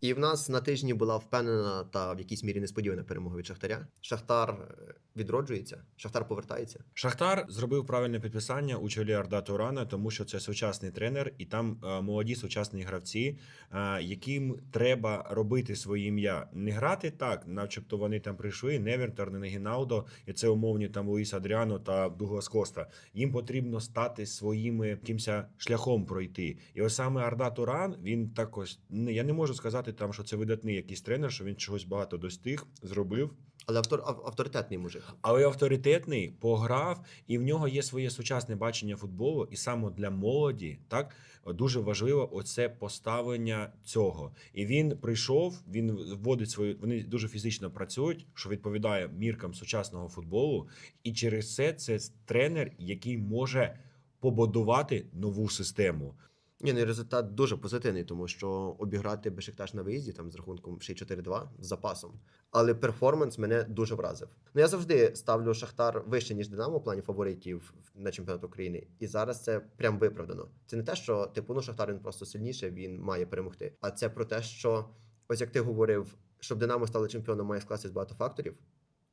І в нас на тижні була впевнена та в якійсь мірі несподівана перемога від Шахтаря. Шахтар е, відроджується, Шахтар повертається. Шахтар зробив правильне підписання у чолі Арда Турана, тому що це сучасний тренер, і там е, молоді сучасні гравці, е, яким треба робити своє ім'я. Не грати так, начебто вони там прийшли, Невертон, не Гіналдо, і це умовні там Луїс Адріано та Дуглас Коста. Їм потрібно стати своїми якимось шляхом пройти. І ось саме Арда Туран, він також я не можу сказати там, що це видатний якийсь тренер, що він чогось багато достиг, зробив. Але автор, авторитетний мужик. Але авторитетний пограв, і в нього є своє сучасне бачення футболу, і саме для молоді так дуже важливо оце поставлення цього. І він прийшов, він вводить свою. Вони дуже фізично працюють, що відповідає міркам сучасного футболу. І через це це тренер, який може побудувати нову систему. Ні, ну результат дуже позитивний, тому що обіграти Бешикташ на виїзді там з рахунком ще 4-2 з запасом. Але перформанс мене дуже вразив. Ну я завжди ставлю Шахтар вище, ніж Динамо в плані фаворитів на чемпіонат України. І зараз це прям виправдано. Це не те, що типу, ну Шахтар він просто сильніше, він має перемогти. А це про те, що ось як ти говорив, щоб Динамо стало чемпіоном, має скластись багато факторів.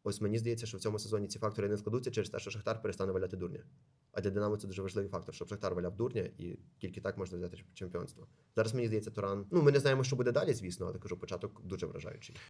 Ось мені здається, що в цьому сезоні ці фактори не складуться через те, що Шахтар перестане валяти дурня. А для Динамо це дуже важливий фактор, щоб Шахтар валяв дурня, і тільки так можна взяти чемпіонство. Зараз мені здається, Туран. Ну ми не знаємо, що буде далі, звісно, але кажу, початок дуже вражаючий.